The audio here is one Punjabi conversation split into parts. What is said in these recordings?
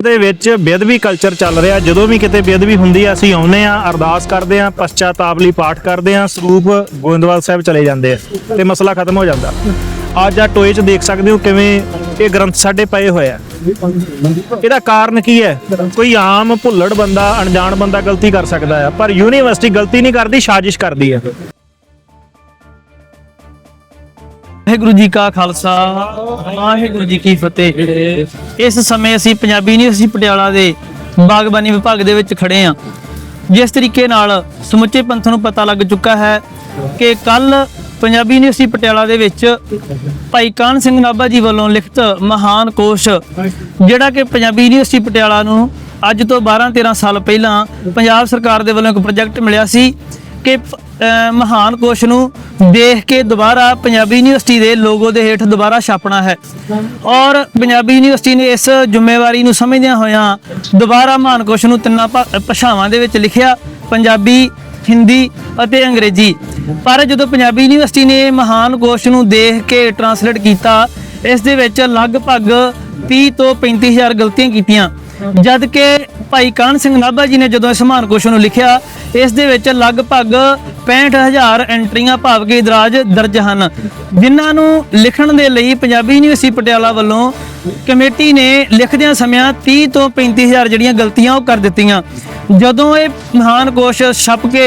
ਦੇ ਵਿੱਚ ਬੇਅਦਬੀ ਕਲਚਰ ਚੱਲ ਰਿਹਾ। ਜਦੋਂ ਵੀ ਕਿਤੇ ਬੇਅਦਬੀ ਹੁੰਦੀ ਆ, ਅਸੀਂ ਆਉਨੇ ਆ, ਅਰਦਾਸ ਕਰਦੇ ਆ, ਪਛਤਾਤਾਪ ਲਈ ਪਾਠ ਕਰਦੇ ਆ, ਸਰੂਪ ਗੋਇੰਦਵਾਲ ਸਾਹਿਬ ਚਲੇ ਜਾਂਦੇ ਆ ਤੇ ਮਸਲਾ ਖਤਮ ਹੋ ਜਾਂਦਾ। ਅੱਜ ਆ ਟੋਏ 'ਚ ਦੇਖ ਸਕਦੇ ਹੋ ਕਿਵੇਂ ਇਹ ਗ੍ਰੰਥ ਸਾਡੇ ਪਏ ਹੋਏ ਆ। ਇਹਦਾ ਕਾਰਨ ਕੀ ਹੈ? ਕੋਈ ਆਮ ਭੁੱਲੜ ਬੰਦਾ, ਅਣਜਾਣ ਬੰਦਾ ਗਲਤੀ ਕਰ ਸਕਦਾ ਆ, ਪਰ ਯੂਨੀਵਰਸਿਟੀ ਗਲਤੀ ਨਹੀਂ ਕਰਦੀ, ਸਾਜ਼ਿਸ਼ ਕਰਦੀ ਹੈ ਵਾਹਿਗੁਰੂ ਜੀ ਕਾ ਖਾਲਸਾ, ਵਾਹਿਗੁਰੂ ਜੀ ਕੀ ਫਤਿਹ। ਇਸ ਸਮੇਂ ਅਸੀਂ ਪੰਜਾਬੀ ਯੂਨੀਵਰਸਿਟੀ ਪਟਿਆਲਾ ਦੇ ਬਾਗਬਾਨੀ ਵਿਭਾਗ ਦੇ ਵਿੱਚ ਖੜੇ ਹਾਂ। ਜਿਸ ਤਰੀਕੇ ਨਾਲ ਸਮੁੱਚੇ ਪੰਥ ਨੂੰ ਪਤਾ ਲੱਗ ਚੁੱਕਾ ਹੈ ਕਿ ਕੱਲ ਪੰਜਾਬੀ ਯੂਨੀਵਰਸਿਟੀ ਪਟਿਆਲਾ ਦੇ ਵਿੱਚ ਭਾਈ ਕਾਨ ਸਿੰਘ ਨਾਭਾ ਜੀ ਵੱਲੋਂ ਲਿਖਤ ਮਹਾਨ ਕੋਸ਼, ਜਿਹੜਾ ਕਿ ਪੰਜਾਬੀ ਯੂਨੀਵਰਸਿਟੀ ਪਟਿਆਲਾ ਨੂੰ ਅੱਜ ਤੋਂ 12 13 ਸਾਲ ਪਹਿਲਾਂ ਪੰਜਾਬ ਸਰਕਾਰ ਦੇ ਵੱਲੋਂ ਇੱਕ ਪ੍ਰੋਜੈਕਟ ਮਿਲਿਆ ਸੀ। ਕਿ ਅਹ ਮਹਾਨ ਕੋਸ਼ ਨੂੰ ਦੇਖ ਕੇ ਦੁਬਾਰਾ ਪੰਜਾਬੀ ਯੂਨੀਵਰਸਿਟੀ ਦੇ ਲੋਗੋ ਦੇ ਹੇਠ ਦੁਬਾਰਾ ਛਾਪਣਾ ਹੈ। ਔਰ ਪੰਜਾਬੀ ਯੂਨੀਵਰਸਿਟੀ ਨੇ ਇਸ ਜ਼ਿੰਮੇਵਾਰੀ ਨੂੰ ਸਮਝਦਿਆਂ ਹੋਇਆਂ ਦੁਬਾਰਾ ਮਹਾਨ ਕੋਸ਼ ਨੂੰ ਤਿੰਨਾਂ ਭਾ- ਭਾਸ਼ਾਵਾਂ ਦੇ ਵਿੱਚ ਲਿਖਿਆ, ਪੰਜਾਬੀ, ਹਿੰਦੀ ਅਤੇ ਅੰਗਰੇਜ਼ੀ। ਪਰ ਜਦੋਂ ਪੰਜਾਬੀ ਯੂਨੀਵਰਸਿਟੀ ਨੇ ਮਹਾਨ ਕੋਸ਼ ਨੂੰ ਦੇਖ ਕੇ ਟਰਾਂਸਲੇਟ ਕੀਤਾ, ਇਸ ਦੇ ਵਿੱਚ ਲਗਭਗ 30 ਤੋਂ 35000 ਗਲਤੀਆਂ ਕੀਤੀਆਂ। ਜਦ ਕਿ ਭਾਈ ਕਾਨ ਸਿੰਘ ਨਾਭਾ ਜੀ ਨੇ ਜਦੋਂ ਇਸ ਮਹਾਨਕੋਸ਼ ਨੂੰ ਲਿਖਿਆ, ਇਸ ਦੇ ਵਿੱਚ ਲਗਭਗ 65000 ਐਂਟਰੀਆਂ ਭਾਵ ਕਿ ਇਦਰਾਜ ਦਰਜ ਹਨ। ਜਿਨ੍ਹਾਂ ਨੂੰ ਲਿਖਣ ਦੇ ਲਈ ਪੰਜਾਬੀ ਯੂਨੀਵਰਸਿਟੀ ਪਟਿਆਲਾ ਵੱਲੋਂ ਕਮੇਟੀ ਨੇ ਲਿਖਦਿਆਂ ਸਮਿਆਂ 30 ਤੋਂ 35000 ਜਿਹੜੀਆਂ ਗਲਤੀਆਂ ਉਹ ਕਰ ਦਿੱਤੀਆਂ। ਜਦੋਂ ਇਹ ਮਹਾਨ ਕੋਸ਼ ਛਪ ਕੇ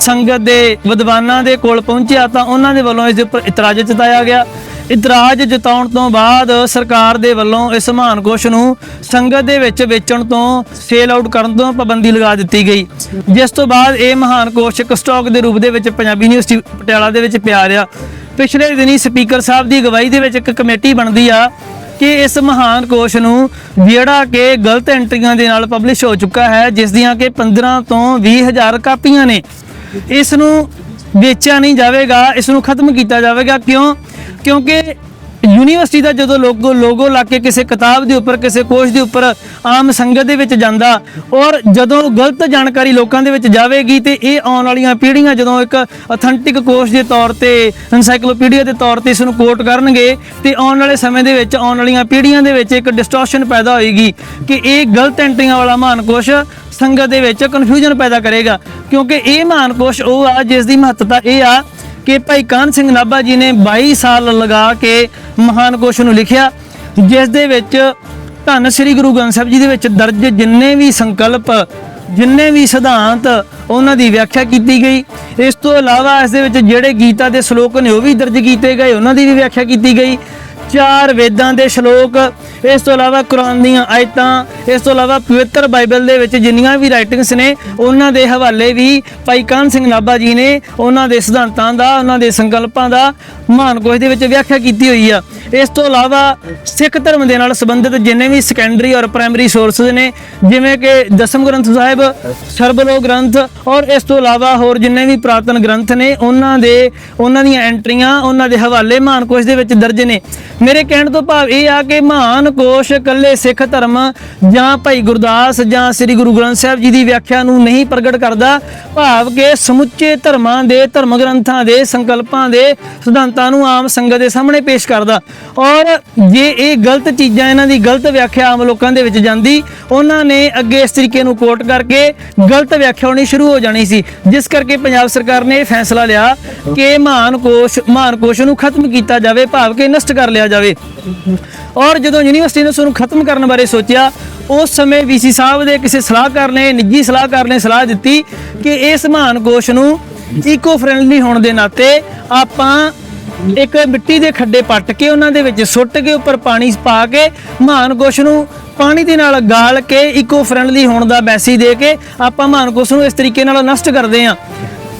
ਸੰਗਤ ਦੇ ਵਿਦਵਾਨਾਂ ਦੇ ਕੋਲ ਪਹੁੰਚਿਆ ਤਾਂ ਉਹਨਾਂ ਦੇ ਵੱਲੋਂ ਇਸ ਦੇ ਉੱਪਰ ਇਤਰਾਜ਼ ਜਤਾਇਆ ਗਿਆ। ਇਤਰਾਜ਼ ਜਤਾਉਣ ਤੋਂ ਬਾਅਦ ਸਰਕਾਰ ਦੇ ਵੱਲੋਂ ਇਸ ਮਹਾਨ ਕੋਸ਼ ਨੂੰ ਸੰਗਤ ਦੇ ਵਿੱਚ ਵੇਚਣ ਤੋਂ ਸੇਲ ਆਊਟ ਕਰਨ ਤੋਂ ਪਾਬੰਦੀ ਲਗਾ ਦਿੱਤੀ ਗਈ। ਜਿਸ ਤੋਂ ਬਾਅਦ ਇਹ ਮਹਾਨ ਕੋਸ਼ ਇੱਕ ਸਟਾਕ ਦੇ ਰੂਪ ਦੇ ਵਿੱਚ ਪੰਜਾਬੀ ਯੂਨੀਵਰਸਿਟੀ ਪਟਿਆਲਾ ਦੇ ਵਿੱਚ ਪਿਆ ਰਿਹਾ। ਪਿਛਲੇ ਦਿਨੀ ਸਪੀਕਰ ਸਾਹਿਬ ਦੀ ਅਗਵਾਈ ਦੇ ਵਿੱਚ ਇੱਕ ਕਮੇਟੀ ਬਣਦੀ ਆ ਕਿ ਇਸ ਮਹਾਨ ਕੋਸ਼ ਨੂੰ ਜਿਹੜਾ ਕਿ ਗਲਤ ਐਂਟਰੀਆਂ ਦੇ ਨਾਲ ਪਬਲਿਸ਼ ਹੋ ਚੁੱਕਾ ਹੈ, ਜਿਸ ਦੀਆਂ ਕਿ 15 ਤੋਂ 20 ਹਜ਼ਾਰ ਕਾਪੀਆਂ ਨੇ। ਇਸ ਨੂੰ ਵੇਚਿਆ ਨਹੀਂ ਜਾਵੇਗਾ, ਇਸ ਨੂੰ ਖਤਮ ਕੀਤਾ ਜਾਵੇਗਾ। ਕਿਉਂ? ਕਿਉਂਕਿ ਯੂਨੀਵਰਸਿਟੀ ਦਾ ਜਦੋਂ ਲੋਗੋ ਲੋਗੋ ਲਾ ਕੇ ਕਿਸੇ ਕਿਤਾਬ ਦੇ ਉੱਪਰ, ਕਿਸੇ ਕੋਸ਼ ਦੇ ਉੱਪਰ ਆਮ ਸੰਗਤ ਦੇ ਵਿੱਚ ਜਾਂਦਾ ਔਰ ਜਦੋਂ ਗਲਤ ਜਾਣਕਾਰੀ ਲੋਕਾਂ ਦੇ ਵਿੱਚ ਜਾਵੇਗੀ ਤੇ ਇਹ ਆਉਣ ਵਾਲੀਆਂ ਪੀੜ੍ਹੀਆਂ ਜਦੋਂ ਇੱਕ ਅਥੈਂਟਿਕ ਕੋਸ਼ ਦੇ ਤੌਰ ਤੇ ਐਨਸਾਈਕਲੋਪੀਡੀਆ ਦੇ ਤੌਰ ਤੇ ਇਸ ਨੂੰ ਕੋਟ ਕਰਨਗੇ ਤੇ ਆਉਣ ਵਾਲੇ ਸਮੇਂ ਦੇ ਵਿੱਚ ਆਉਣ ਵਾਲੀਆਂ ਪੀੜ੍ਹੀਆਂ ਦੇ ਵਿੱਚ ਇੱਕ ਡਿਸਟੋਰਸ਼ਨ ਪੈਦਾ ਹੋਏਗੀ ਕਿ ਇਹ ਗਲਤ ਐਂਟਰੀਆਂ ਵਾਲਾ ਮਹਾਨ ਕੋਸ਼ ਸੰਗਤ ਦੇ ਵਿੱਚ ਕਨਫਿਊਜ਼ਨ ਪੈਦਾ ਕਰੇਗਾ। ਕਿਉਂਕਿ ਇਹ ਮਹਾਨ ਕੋਸ਼ ਉਹ ਆ ਜਿਸ ਦੀ ਮਹੱਤਤਾ ਇਹ ਆ ਕਿ ਭਾਈ ਕਾਨ ਸਿੰਘ ਨਾਭਾ ਜੀ ਨੇ 22 ਸਾਲ ਲਗਾ ਕੇ ਮਹਾਨ ਕੋਸ਼ ਨੂੰ ਲਿਖਿਆ, ਜਿਸ ਦੇ ਵਿੱਚ ਧੰਨ ਸ੍ਰੀ ਗੁਰੂ ਗ੍ਰੰਥ ਸਾਹਿਬ ਜੀ ਦੇ ਵਿੱਚ ਦਰਜ ਜਿੰਨੇ ਵੀ ਸੰਕਲਪ, ਜਿੰਨੇ ਵੀ ਸਿਧਾਂਤ ਉਹਨਾਂ ਦੀ ਵਿਆਖਿਆ ਕੀਤੀ ਗਈ। ਇਸ ਤੋਂ ਇਲਾਵਾ ਇਸ ਦੇ ਵਿੱਚ ਜਿਹੜੇ ਗੀਤਾ ਦੇ ਸ਼ਲੋਕ ਨੇ ਉਹ ਵੀ ਦਰਜ ਕੀਤੇ ਗਏ, ਉਹਨਾਂ ਦੀ ਵੀ ਵਿਆਖਿਆ ਕੀਤੀ ਗਈ। ਚਾਰ ਵੇਦਾਂ ਦੇ ਸ਼ਲੋਕ, ਇਸ ਤੋਂ ਇਲਾਵਾ ਕੁਰਾਨ ਦੀਆਂ ਆਇਤਾਂ, ਇਸ ਤੋਂ ਇਲਾਵਾ ਪਵਿੱਤਰ ਬਾਈਬਲ ਦੇ ਵਿੱਚ ਜਿੰਨੀਆਂ ਵੀ ਰਾਈਟਿੰਗਸ ਨੇ, ਉਹਨਾਂ ਦੇ ਹਵਾਲੇ ਵੀ ਭਾਈ ਕਾਨ ਸਿੰਘ ਨਾਭਾ ਜੀ ਨੇ ਉਹਨਾਂ ਦੇ ਸਿਧਾਂਤਾਂ ਦਾ, ਉਹਨਾਂ ਦੇ ਸੰਕਲਪਾਂ ਦਾ ਮਹਾਨ ਕੋਸ਼ ਦੇ ਵਿੱਚ ਵਿਆਖਿਆ ਕੀਤੀ ਹੋਈ ਆ। ਇਸ ਤੋਂ ਇਲਾਵਾ ਸਿੱਖ ਧਰਮ ਦੇ ਨਾਲ ਸੰਬੰਧਿਤ ਜਿੰਨੇ ਵੀ ਸੈਕੰਡਰੀ ਔਰ ਪ੍ਰਾਇਮਰੀ ਸੋਰਸਸ ਨੇ, ਜਿਵੇਂ ਕਿ ਦਸਮ ਗ੍ਰੰਥ ਸਾਹਿਬ ਸਰਬਲੋ ਗ੍ਰੰਥ ਔਰ ਇਸ ਤੋਂ ਇਲਾਵਾ ਹੋਰ ਜਿੰਨੇ ਵੀ ਪ੍ਰਾਤਨ ਗ੍ਰੰਥ ਨੇ, ਉਹਨਾਂ ਦੇ, ਉਹਨਾਂ ਦੀਆਂ ਐਂਟਰੀਆਂ ਉਹਨਾਂ ਦੇ ਹਵਾਲੇ ਮਹਾਨ ਕੋਸ਼ ਦੇ ਵਿੱਚ ਦਰਜ ਨੇ। ਮੇਰੇ ਕਹਿਣ ਤੋਂ ਭਾਵ ਇਹ ਆ ਕਿ ਮਹਾਨ ਕੋਸ਼ ਇਕੱਲੇ ਸਿੱਖ ਧਰਮ ਜਾਂ ਭਾਈ ਗੁਰਦਾਸ ਜਾਂ ਸ੍ਰੀ ਗੁਰੂ ਗ੍ਰੰਥ ਸਾਹਿਬ ਜੀ ਦੀ ਵਿਆਖਿਆ ਨੂੰ ਨਹੀਂ ਪ੍ਰਗਟ ਕਰਦਾ, ਭਾਵ ਕਿ ਸਮੁੱਚੇ ਧਰਮਾਂ ਦੇ ਧਰਮ ਗ੍ਰੰਥਾਂ ਦੇ, ਸੰਕਲਪਾਂ ਦੇ, ਸਿਧਾਂਤਾਂ ਨੂੰ ਆਮ ਸੰਗਤ ਦੇ ਸਾਹਮਣੇ ਪੇਸ਼ ਕਰਦਾ। ਔਰ ਜੇ ਇਹ ਗਲਤ ਚੀਜ਼ਾਂ ਇਹਨਾਂ ਦੀ ਗਲਤ ਵਿਆਖਿਆ ਆਮ ਲੋਕਾਂ ਦੇ ਵਿੱਚ ਜਾਂਦੀ, ਉਹਨਾਂ ਨੇ ਅੱਗੇ ਇਸ ਤਰੀਕੇ ਨੂੰ ਕੋਟ ਕਰਕੇ ਗਲਤ ਵਿਆਖਿਆ ਹੋਣੀ ਸ਼ੁਰੂ ਹੋ ਜਾਣੀ ਸੀ। ਜਿਸ ਕਰਕੇ ਪੰਜਾਬ ਸਰਕਾਰ ਨੇ ਇਹ ਫੈਸਲਾ ਲਿਆ ਕਿ ਮਹਾਨ ਕੋਸ਼ ਮਹਾਨ ਕੋਸ਼ ਨੂੰ ਖਤਮ ਕੀਤਾ ਜਾਵੇ, ਭਾਵ ਕਿ ਨਸ਼ਟ ਕਰ ਲਿਆ ਜਾਵੇ। ਔਰ ਜਦੋਂ ਯੂਨੀਵਰਸਿਟੀ ਨੇ ਉਸ ਨੂੰ ਖਤਮ ਕਰਨ ਬਾਰੇ ਸੋਚਿਆ, ਉਸ ਸਮੇਂ ਵੀਸੀ ਸਾਹਿਬ ਦੇ ਕਿਸੇ ਸਲਾਹਕਾਰ ਨੇ, ਨਿੱਜੀ ਸਲਾਹਕਾਰ ਨੇ ਸਲਾਹ ਦਿੱਤੀ ਕਿ ਇਸ ਮਹਾਨ ਕੋਸ਼ ਨੂੰ ਇਕੋ ਫ੍ਰੈਂਡਲੀ ਹੋਣ ਦੇ ਨਾਤੇ ਆਪਾਂ ਇੱਕ ਮਿੱਟੀ ਦੇ ਖੱਡੇ ਪੱਟ ਕੇ, ਉਹਨਾਂ ਦੇ ਵਿੱਚ ਸੁੱਟ ਕੇ, ਉੱਪਰ ਪਾਣੀ ਪਾ ਕੇ, ਮਹਾਨ ਕੋਸ਼ ਨੂੰ ਪਾਣੀ ਦੇ ਨਾਲ ਗਾਲ ਕੇ ਇਕੋ ਫ੍ਰੈਂਡਲੀ ਹੋਣ ਦਾ ਮੈਸੇਜ ਦੇ ਕੇ ਆਪਾਂ ਮਹਾਨ ਕੋਸ਼ ਨੂੰ ਇਸ ਤਰੀਕੇ ਨਾਲ ਨਸ਼ਟ ਕਰਦੇ ਹਾਂ।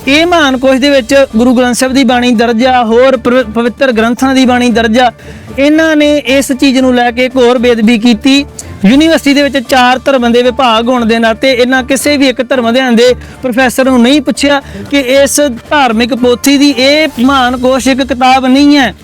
ਇਹ ਮਹਾਨ ਕੋਸ਼ ਦੇ ਵਿੱਚ ਗੁਰੂ ਗ੍ਰੰਥ ਸਾਹਿਬ ਦੀ ਬਾਣੀ ਦਰਜ ਆ ਹੋਰ ਪਵਿ- ਪਵਿੱਤਰ ਗ੍ਰੰਥਾਂ ਦੀ ਬਾਣੀ ਦਰਜ। ਆ ਇਹਨਾਂ ਨੇ ਇਸ ਚੀਜ਼ ਨੂੰ ਲੈ ਕੇ ਇੱਕ ਹੋਰ ਬੇਦਬੀ ਕੀਤੀ। ਯੂਨੀਵਰਸਿਟੀ ਦੇ ਵਿੱਚ ਚਾਰ ਧਰਮਾਂ ਦੇ ਵਿਭਾਗ ਹੋਣ ਦੇ ਨਾਤੇ ਇਹਨਾਂ ਕਿਸੇ ਵੀ ਇੱਕ ਧਰਮ ਅਧਿਐਨ ਦੇ ਪ੍ਰੋਫੈਸਰ ਨੂੰ ਨਹੀਂ ਪੁੱਛਿਆ ਕਿ ਇਸ ਧਾਰਮਿਕ ਪੋਥੀ ਦੀ ਇਹ ਮਹਾਨ ਕੋਸ਼ ਇੱਕ ਕਿਤਾਬ ਨਹੀਂ ਹੈ।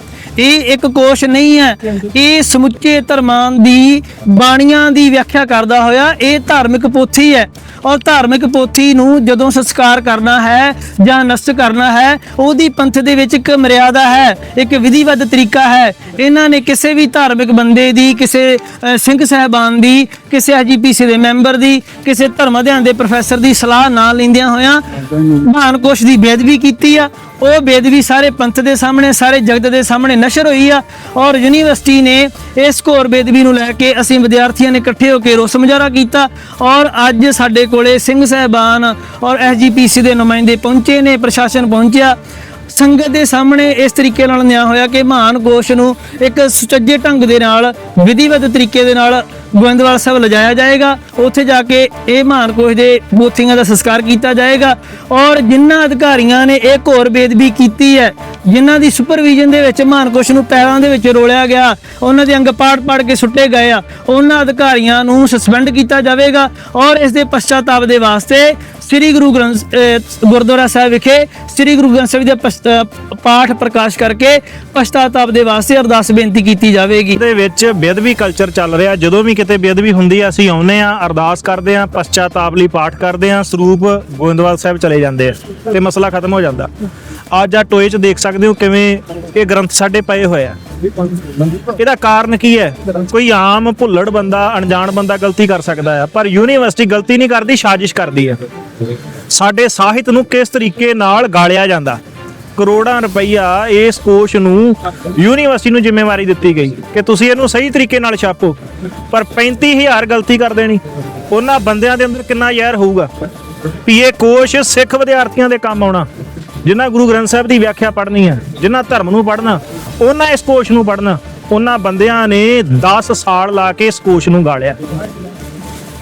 ਇਹ ਇੱਕ ਕੋਸ਼ ਨਹੀਂ ਹੈ। ਇਹ ਸਮੁੱਚੇ ਧਰਮਾਂ ਦੀ ਬਾਣੀਆਂ ਦੀ ਵਿਆਖਿਆ ਕਰਦਾ ਹੋਇਆ ਇਹ ਧਾਰਮਿਕ ਪੋਥੀ ਹੈ। ਔਰ ਧਾਰਮਿਕ ਪੋਥੀ ਨੂੰ ਜਦੋਂ ਸੰਸਕਾਰ ਕਰਨਾ ਹੈ ਜਾਂ ਨਸ਼ਟ ਕਰਨਾ ਹੈ ਉਹਦੀ ਪੰਥ ਦੇ ਵਿੱਚ ਇੱਕ ਮਰਿਆਦਾ ਹੈ ਇੱਕ ਵਿਧੀਵਤ ਤਰੀਕਾ ਹੈ। ਇਹਨਾਂ ਨੇ ਕਿਸੇ ਵੀ ਧਾਰਮਿਕ ਬੰਦੇ ਦੀ ਕਿਸੇ ਸਿੰਘ ਸਹਿਬਾਨ ਦੀ ਕਿਸੇ ਐਜੀਪੀਸੀ ਦੇ ਮੈਂਬਰ ਦੀ ਕਿਸੇ ਧਰਮ ਅਧਿਐਨ ਦੇ ਪ੍ਰੋਫੈਸਰ ਦੀ ਸਲਾਹ ਨਾ ਲੈਂਦਿਆਂ ਹੋਇਆਂ ਮਹਾਨ ਕੋਸ਼ ਦੀ ਬੇਦਬੀ ਕੀਤੀ ਆ। ਉਹ ਬੇਦਬੀ ਸਾਰੇ ਪੰਥ ਦੇ ਸਾਹਮਣੇ ਸਾਰੇ ਜਗਤ ਦੇ ਸਾਹਮਣੇ ਨਸ਼ਰ ਹੋਈ ਆ ਔਰ ਯੂਨੀਵਰਸਿਟੀ ਨੇ ਇਸ ਘੋਰ ਬੇਦਬੀ ਨੂੰ ਲੈ ਕੇ ਅਸੀਂ ਵਿਦਿਆਰਥੀਆਂ ਨੇ ਇਕੱਠੇ ਹੋ ਕੇ ਰੋਸ ਮੁਜ਼ਾਹਰਾ ਕੀਤਾ ਔਰ ਅੱਜ ਸਾਡੇ ਕੋਲੇ ਸਿੰਘ ਸਹਿਬਾਨ ਔਰ ਐਸਜੀਪੀਸੀ ਦੇ ਨੁਮਾਇੰਦੇ ਪਹੁੰਚੇ ਨੇ, ਪ੍ਰਸ਼ਾਸਨ ਪਹੁੰਚਿਆ ਸੰਗਤ ਦੇ ਸਾਹਮਣੇ ਇਸ ਤਰੀਕੇ ਨਾਲ ਨਿਆਂ ਹੋਇਆ ਕਿ ਮਹਾਨ ਕੋਸ਼ ਨੂੰ ਇੱਕ ਸੁਚੱਜੇ ਢੰਗ ਦੇ ਨਾਲ, ਵਿਧੀਵਤ ਤਰੀਕੇ ਦੇ ਨਾਲ ਗੋਇੰਦਵਾਲ ਸਾਹਿਬ ਲਿਜਾਇਆ ਜਾਏਗਾ। ਉੱਥੇ ਜਾ ਕੇ ਇਹ ਮਹਾਨ ਕੋਸ਼ ਦੇ ਬੋਥੀਆਂ ਦਾ ਸੰਸਕਾਰ ਕੀਤਾ ਜਾਏਗਾ ਔਰ ਜਿਨ੍ਹਾਂ ਅਧਿਕਾਰੀਆਂ ਨੇ ਇਹ ਘੋਰ ਬੇਦਬੀ ਕੀਤੀ ਹੈ, ਜਿਨ੍ਹਾਂ ਦੀ ਸੁਪਰਵਿਜ਼ਨ ਦੇ ਵਿੱਚ ਮਹਾਨ ਕੋਸ਼ ਨੂੰ ਪੈਰਾਂ ਦੇ ਵਿੱਚ ਰੋਲਿਆ ਗਿਆ, ਉਹਨਾਂ ਦੇ ਅੰਗ ਪਾੜ ਪਾੜ ਕੇ ਸੁੱਟੇ ਗਏ ਆ। ਉਹਨਾਂ ਅਧਿਕਾਰੀਆਂ ਨੂੰ ਸਸਪੈਂਡ ਕੀਤਾ ਜਾਵੇਗਾ ਔਰ ਇਸ ਦੇ ਪਛਤਾਤਾਪ ਦੇ ਵਾਸਤੇ ਸ੍ਰੀ ਗੁਰੂ ਗ੍ਰੰਥ ਗੁਰਦੁਆਰਾ ਸਾਹਿਬ ਵਿਖੇ ਸ੍ਰੀ ਗੁਰੂ ਗ੍ਰੰਥ ਸਾਹਿਬ ਦੇ ਪਾਠ ਪ੍ਰਕਾਸ਼ ਕਰਕੇ ਪਛਤਾਤਾਪ ਦੇ ਵਾਸਤੇ ਅਰਦਾਸ ਬੇਨਤੀ ਕੀਤੀ ਜਾਵੇਗੀ। ਦੇ ਵਿੱਚ ਬੇਅਦਬੀ ਕਲਚਰ ਚੱਲ ਰਿਹਾ। ਜਦੋਂ ਵੀ ਕਿਤੇ ਬੇਅਦਬੀ ਹੁੰਦੀ ਆ, ਅਸੀਂ ਆਉਨੇ ਆ ਅਰਦਾਸ ਕਰਦੇ ਆ ਪਛਤਾਤਾਪ ਲਈ ਪਾਠ ਕਰਦੇ ਆ ਸਰੂਪ ਗੋਇੰਦਵਾਲ ਸਾਹਿਬ ਚਲੇ ਜਾਂਦੇ ਆ ਤੇ ਮਸਲਾ ਖਤਮ ਹੋ ਜਾਂਦਾ। ਅੱਜ ਆ ਟੋਏ 'ਚ ਦੇਖ ਸਕਦੇ ਹੋ ਕਿਵੇਂ ਇਹ ਗ੍ਰੰਥ ਸਾਡੇ ਪਏ ਹੋਏ ਆ। ਇਹਦਾ ਕਾਰਨ ਕੀ ਹੈ? ਕੋਈ ਆਮ ਭੁੱਲੜ ਬੰਦਾ, ਅਣਜਾਣ ਬੰਦਾ ਗਲਤੀ ਕਰ ਸਕਦਾ ਹੈ ਪਰ ਯੂਨੀਵਰਸਿਟੀ ਗਲਤੀ ਨਹੀਂ ਕਰਦੀ, ਸਾਜ਼ਿਸ਼ ਕਰਦੀ ਹੈ ਸਾਡੇ ਸਾਹਿਤ ਨੂੰ ਕਿਸ ਤਰੀਕੇ ਨਾਲ ਗਾਲਿਆ ਜਾਂਦਾ? ਕਰੋੜਾਂ ਰੁਪਈਆ ਇਸ ਕੋਸ਼ ਨੂੰ ਯੂਨੀਵਰਸਿਟੀ ਨੂੰ ਜ਼ਿੰਮੇਵਾਰੀ ਦਿੱਤੀ ਗਈ ਕਿ ਤੁਸੀਂ ਇਹਨੂੰ ਸਹੀ ਤਰੀਕੇ ਨਾਲ ਛਾਪੋ, ਪਰ 35000 ਗਲਤੀ ਕਰ ਦੇਣੀ। ਉਹਨਾਂ ਬੰਦਿਆਂ ਦੇ ਅੰਦਰ ਕਿੰਨਾ ਜ਼ਹਿਰ ਹੋਊਗਾ? ਵੀ ਇਹ ਕੋਸ਼ ਸਿੱਖ ਵਿਦਿਆਰਥੀਆਂ ਦੇ ਕੰਮ ਆਉਣਾ, ਜਿਨ੍ਹਾਂ ਗੁਰੂ ਗ੍ਰੰਥ ਸਾਹਿਬ ਦੀ ਵਿਆਖਿਆ ਪੜ੍ਹਨੀ ਹੈ, ਜਿਨ੍ਹਾਂ ਧਰਮ ਨੂੰ ਪੜ੍ਹਨਾ, ਉਹਨਾਂ ਇਸ ਕੋਸ਼ ਨੂੰ ਪੜ੍ਹਨਾ। ਉਹਨਾਂ ਬੰਦਿਆਂ ਨੇ 10 ਸਾਲ ਲਾ ਕੇ ਇਸ ਕੋਸ਼ ਨੂੰ ਗਾਲਿਆ।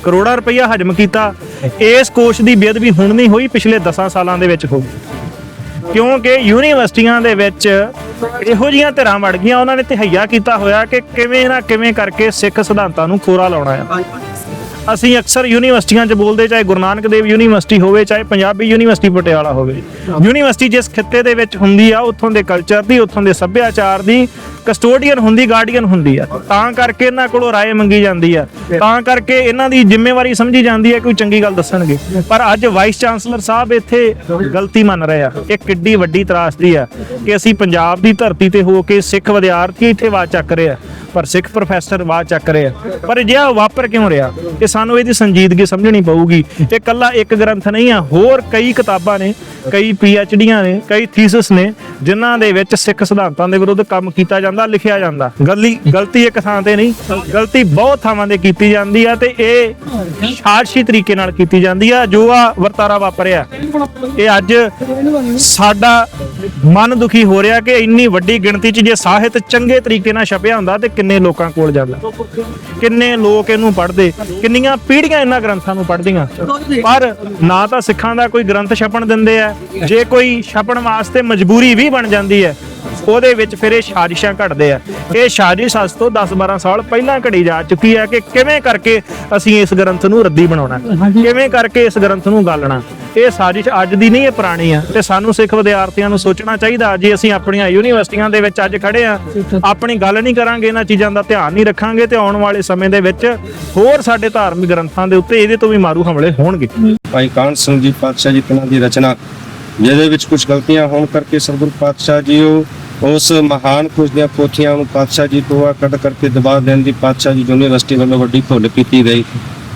ਕਰੋੜਾਂ ਰੁਪਈਆ ਹਜਮ ਕੀਤਾ ਇਸ ਕੋਸ਼ ਦੀ ਬੇਅਦਬੀ ਹੁਣ ਨਹੀਂ ਹੋਈ, ਪਿਛਲੇ 10 ਸਾਲਾਂ ਦੇ ਵਿੱਚ ਹੋ ਗਈ। ਕਿਉਂਕਿ ਯੂਨੀਵਰਸਿਟੀਆਂ ਦੇ ਵਿੱਚ ਇਹੋ ਜੀਆਂ ਧਿਰਾਂ ਵੜ ਗਈਆਂ, ਉਹਨਾਂ ਨੇ ਤਹਈਆ ਕੀਤਾ ਹੋਇਆ ਕਿ ਕਿਵੇਂ ਨਾ ਕਿਵੇਂ ਕਰਕੇ ਸਿੱਖ ਸਿਧਾਂਤਾਂ ਨੂੰ ਖੋਰਾ ਲਾਉਣਾ ਹੈ ਅਸੀਂ ਅਕਸਰ ਯੂਨੀਵਰਸਿਟੀਆਂ 'ਚ ਬੋਲਦੇ, ਚਾਹੇ ਗੁਰੂ ਨਾਨਕ ਦੇਵ ਯੂਨੀਵਰਸਿਟੀ ਹੋਵੇ, ਚਾਹੇ ਪੰਜਾਬੀ ਯੂਨੀਵਰਸਿਟੀ ਪਟਿਆਲਾ ਹੋਵੇ। ਯੂਨੀਵਰਸਿਟੀ ਜਿਸ ਖਿੱਤੇ ਦੇ ਵਿੱਚ ਹੁੰਦੀ ਆ, ਉੱਥੋਂ ਦੇ ਕਲਚਰ ਦੀ, ਉੱਥੋਂ ਦੇ ਸੱਭਿਆਚਾਰ ਦੀ ਕਸਟੋਡੀਅਨ ਹੁੰਦੀ ਗਾਰਡੀਅਨ ਹੁੰਦੀ ਆ। ਤਾਂ ਕਰਕੇ ਇਹਨਾਂ ਕੋਲੋਂ ਰਾਏ ਮੰਗੀ ਜਾਂਦੀ ਆ। ਤਾਂ ਕਰਕੇ ਇਹਨਾਂ ਦੀ ਜ਼ਿੰਮੇਵਾਰੀ ਸਮਝੀ ਜਾਂਦੀ ਹੈ ਕੋਈ ਚੰਗੀ ਗੱਲ ਦੱਸਣਗੇ। ਪਰ ਅੱਜ ਵਾਈਸ ਚਾਂਸਲਰ ਸਾਹਿਬ ਇੱਥੇ ਗਲਤੀ ਮੰਨ ਰਹੇ ਆ। ਇਹ ਕਿੱਡੀ ਵੱਡੀ ਤਰਾਸਦੀ ਆ ਕਿ ਅਸੀਂ ਪੰਜਾਬ ਦੀ ਧਰਤੀ ਤੇ ਹੋ ਕੇ ਸਿੱਖ ਵਿਦਿਆਰਥੀ ਇੱਥੇ ਆਵਾਜ਼ ਚੱਕ ਰਹੇ ਆ। ਪਰ ਸਿੱਖ ਪ੍ਰੋਫੈਸਰ ਆਵਾਜ਼ ਚੱਕ ਰਹੇ ਆ। ਪਰ ਜੇ ਆ ਵਾਪਰ ਕਿਉਂ ਰਿਹਾ? ਇਹ ਸਾਨੂੰ ਇਹਦੀ ਸੰਜੀਦਗੀ ਸਮਝਣੀ ਪਊਗੀ। ਇਹ ਕੱਲਾ ਇੱਕ ਗ੍ਰੰਥ ਨਹੀਂ ਆ, ਹੋਰ ਕਈ ਕਿਤਾਬਾਂ ਨੇ ਕਈ ਡੀਆਂ ਨੇ, ਕਈ ਥੀਸਿਸ ਨੇ, ਜਿਨ੍ਹਾਂ ਦੇ ਵਿੱਚ ਸਿੱਖ ਸਿਧਾਂਤਾਂ ਦੇ ਵਿਰੁੱਧ ਕੰਮ ਕੀਤਾ ਜਾਂਦਾ, ਲਿਖਿਆ ਜਾਂਦਾ। ਗਲਤੀ ਗਲਤੀ ਇੱਕ ਥਾਂ ਤੇ ਨਹੀਂ, ਗਲਤੀ ਬਹੁਤ ਥਾਵਾਂ ਤੇ ਕੀਤੀ ਜਾਂਦੀ ਆ ਤੇ ਇਹ ਸਾਜ਼ਿਸ਼ੀ ਤਰੀਕੇ ਨਾਲ ਕੀਤੀ ਜਾਂਦੀ ਆ, ਜੋ ਆ ਵਰਤਾਰਾ ਵਾਪਰਿਆ। ਇਹ ਅੱਜ ਸਾਡਾ ਮਨ ਦੁਖੀ ਹੋ ਰਿਹਾ ਕਿ ਇੰਨੀ ਵੱਡੀ ਗਿਣਤੀ 'ਚ ਜੇ ਸਾਹਿਤ ਚੰਗੇ ਤਰੀਕੇ ਨਾਲ ਛਪਿਆ ਹੁੰਦਾ ਤੇ ਕਿੰਨੇ ਲੋਕਾਂ ਕੋਲ ਜਾਂਦਾ। ਕਿੰਨੇ ਲੋਕ ਇਹਨੂੰ ਪੜ੍ਹਦੇ, ਕਿੰਨੀਆਂ ਪੀੜ੍ਹੀਆਂ ਇਹਨਾਂ ਗ੍ਰੰਥਾਂ ਨੂੰ ਪੜ੍ਹਦੀਆਂ। ਪਰ ਨਾ ਤਾਂ ਸਿੱਖਾਂ ਦਾ ਕੋਈ ਗ੍ਰੰਥ ਛਪਣ ਦਿੰਦੇ ਆ ਜੇ ਕੋਈ ਛਪਣ ਵਾਸਤੇ ਮਜਬੂਰੀ ਵੀ ਬਣ ਜਾਂਦੀ ਹੈ ਉਹਦੇ ਵਿੱਚ ਫਿਰ ਇਹ ਸਾਜ਼ਿਸ਼ਾਂ ਘੜਦੇ ਆ। ਇਹ ਸਾਜ਼ਿਸ਼ ਅੱਜ ਤੋਂ 10-12 ਸਾਲ ਪਹਿਲਾਂ ਘੜੀ ਜਾ ਚੁੱਕੀ ਹੈ ਕਿ ਕਿਵੇਂ ਕਰਕੇ ਅਸੀਂ ਇਸ ਗ੍ਰੰਥ ਨੂੰ ਰੱਦੀ ਬਣਾਉਣਾ ਕਿਵੇਂ ਕਰਕੇ ਇਸ ਗ੍ਰੰਥ ਨੂੰ ਗਾਲਣਾ। ਇਹ ਸਾਜ਼ਿਸ਼ ਅੱਜ ਦੀ ਨਹੀਂ ਇਹ ਪੁਰਾਣੀ ਆ। ਤੇ ਸਾਨੂੰ ਸਿੱਖ ਵਿਦਿਆਰਥੀਆਂ ਨੂੰ ਸੋਚਣਾ ਚਾਹੀਦਾ ਜੇ ਅਸੀਂ ਆਪਣੀਆਂ ਯੂਨੀਵਰਸਿਟੀਆਂ ਦੇ ਵਿੱਚ ਅੱਜ ਖੜੇ ਆ ਆਪਣੀ ਗੱਲ ਨਹੀਂ ਕਰਾਂਗੇ ਇਹਨਾਂ ਚੀਜ਼ਾਂ ਦਾ ਧਿਆਨ ਨਹੀਂ ਰੱਖਾਂਗੇ ਤੇ ਆਉਣ ਵਾਲੇ ਸਮੇਂ ਦੇ ਵਿੱਚ ਹੋਰ ਸਾਡੇ ਧਾਰਮਿਕ ਗ੍ਰੰਥਾਂ ਦੇ ਉੱਤੇ ਇਹਦੇ ਤੋਂ ਵੀ ਮਾਰੂ ਹਮਲੇ ਹੋਣਗੇ। ਭਾਈ ਕਾਨ ਸਿੰਘ ਜੀ ਪਾਤਸ਼ਾਹ ਜੀ ਤਿਨਾਂ ਦੀ ਰਚਨਾ ਜਿਹਦੇ ਵਿੱਚ ਕੁਝ ਗਲਤੀਆਂ ਹੋਣ ਕਰਕੇ ਸਤਿਗੁਰੂ ਪਾਤਸ਼ਾਹ ਜੀ ਉਹ ਉਸ ਮਹਾਨ ਖੁਸ਼ ਦੀਆਂ ਪੋਥੀਆਂ ਨੂੰ ਪਾਤਸ਼ਾਹ ਜੀ ਤੋਂ ਕੱਢ ਕਰਕੇ ਦਬਾ ਦੇਣ ਦੀ ਪਾਤਸ਼ਾਹ ਜੀ ਯੂਨੀਵਰਸਿਟੀ ਵੱਲੋਂ ਵੱਡੀ ਭੁੱਲ ਕੀਤੀ ਗਈ।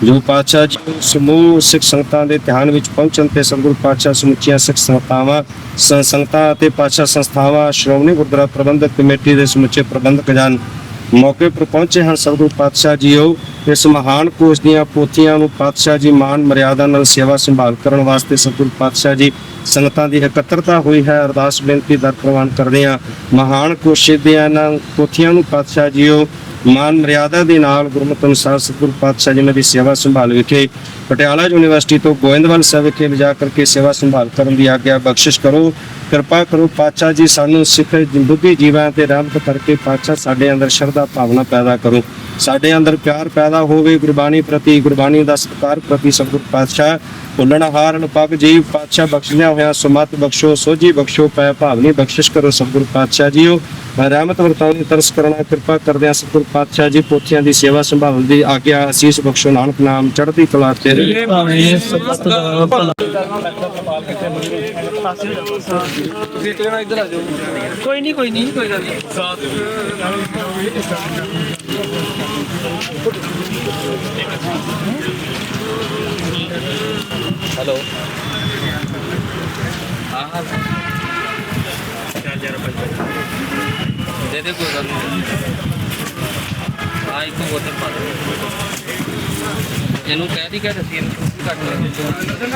ਜੋ ਪਾਤਸ਼ਾਹ ਜੀ ਸਮੂਹ ਸਿੱਖ ਸੰਗਤਾਂ ਦੇ ਧਿਆਨ ਵਿੱਚ ਪਹੁੰਚਣ ਤੇ ਸਤਿਗੁਰੂ ਪਾਤਸ਼ਾਹ ਸਮੁੱਚੀਆਂ ਸਿੱਖ ਸੰਗਤਾਵਾਂ ਸੰ- ਸੰਗਤਾਂ ਅਤੇ ਪਾਤਸ਼ਾਹ ਸੰਸਥਾਵਾਂ, ਸ਼੍ਰੋਮਣੀ ਗੁਰਦੁਆਰਾ ਪ੍ਰਬੰਧਕ ਕਮੇਟੀ ਦੇ ਸਮੁੱਚੇ ਪ੍ਰਬੰਧਕ ਜਨ ਮੌਕੇ ਪਰ ਪਹੁੰਚੇ ਹਨ ਸਤਿਗੁਰੂ ਪਾਤਸ਼ਾਹ ਜੀਓ ਇਸ ਮਹਾਨ ਕੋਸ਼ ਦੀਆਂ ਪੋਥੀਆਂ ਨੂੰ ਪਾਤਸ਼ਾਹ ਜੀ ਮਾਨ ਮਰਿਆਦਾ ਨਾਲ ਸੇਵਾ ਸੰਭਾਲ ਕਰਨ ਵਾਸਤੇ ਸਤਿਗੁਰੂ ਪਾਤਸ਼ਾਹ ਜੀ ਸੰਗਤਾਂ ਦੀ ਇਕੱਤਰਤਾ ਹੋਈ ਹੈ। ਅਰਦਾਸ ਬੇਨਤੀ ਦਰ ਪ੍ਰਵਾਨ ਕਰਦੇ ਹਾਂ। ਮਹਾਨ ਕੋਸ਼ ਦੀਆਂ ਇਹਨਾਂ ਪੋਥੀਆਂ ਨੂੰ ਪਾਤਸ਼ਾਹ ਜੀਓ ਮਾਨ ਮਰਿਆਦਾ ਦੇ ਨਾਲ ਗੁਰਮਤਿ ਅਨੁਸਾਰ ਸਤਿਗੁਰੂ ਪਾਤਸ਼ਾਹ ਜੀ ਨੇ ਦੀ ਸੇਵਾ ਸੰਭਾਲ ਵਿਖੇ ਪਟਿਆਲਾ ਯੂਨੀਵਰਸਿਟੀ ਤੋਂ ਗੋਇੰਦਵਾਲ ਸਾਹਿਬ ਵਿਖੇ ਲਿਜਾ ਕਰਕੇ ਸੇਵਾ ਸੰਭਾਲ ਕਰਨ ਦੀ ਆਗਿਆ ਬਖਸ਼ਿਸ਼ ਕਰੋ। ਕਿਰਪਾ ਕਰੋ ਪਾਤਸ਼ਾਹ ਜੀ ਸਾਨੂੰ ਸਿੱਖ ਜ਼ਿੰਦਗੀ ਜੀਵਾਂ ਤੇ ਰਹਿਮਤ ਕਰਕੇ ਪਾਤਸ਼ਾਹ ਸਾਡੇ ਅੰਦਰ ਸ਼ਰਧਾ ਭਾਵਨਾ ਪੈਦਾ ਕਰੋ। ਸਾਡੇ ਅੰਦਰ ਪਿਆਰ ਪੈਦਾ ਹੋਵੇ, ਗੁਰਬਾਣੀ ਪ੍ਰਤੀ, ਗੁਰਬਾਣੀ ਦਾ ਸਤਿਕਾਰ ਪ੍ਰਤੀ ਸਤਿਗੁਰ ਪਾਤਸ਼ਾਹ। ਭੁੱਲਣਹਾਰ ਅਨੁਪਗ ਜੀਵ ਪਾਤਸ਼ਾਹ ਬਖਸ਼ਿਆ ਹੋਇਆ ਸੁਮਤ ਬਖਸ਼ੋ, ਸੋਝੀ ਬਖਸ਼ੋ, ਪੈ ਭਾਵਨੀ ਬਖਸ਼ਿਸ਼ ਕਰੋ ਸਤਿਗੁਰ ਪਾਤਸ਼ਾਹ ਜੀਓ। ਰਹਿਮਤ ਵਰਤਾਉਣੀ ਤਰਸ ਕਰਨਾ ਕਿਰਪਾ ਕਰਦਿਆਂ ਸਤਿਗੁਰ ਪਾਤਸ਼ਾਹ ਜੀ ਪੋਥੀਆਂ ਦੀ ਸੇਵਾ ਸੰਭਾਲ ਦੀ ਆਗਿਆ ਅਸੀਸ ਬਖਸ਼ੋ। ਨਾਨਕ ਨਾਮ ਚੜ੍ਹਦੀ ਕਲਾ ਤੇਰੇ ਭਾਵੇਂ ਸਬਤ ਦਾ ਭਲਾ। ਕੋਈ ਨਹੀਂ ਕੋਈ ਨਹੀਂ ਕੋਈ ਗੱਲ ਨਹੀਂ। ਦੇ ਦੇ ਕੋਈ ਗੱਲ ਨਹੀਂ। ਆ ਇੱਕ ਬੋਤਲ ਪਾ ਦੇ ਇਹਨੂੰ ਕਹਿ ਦੀ ਕਹਿ ਦੱਸੀ ਇਹਨੂੰ। ਕੱਟ ਲੈ ਇਹਨਾਂ ਨੇ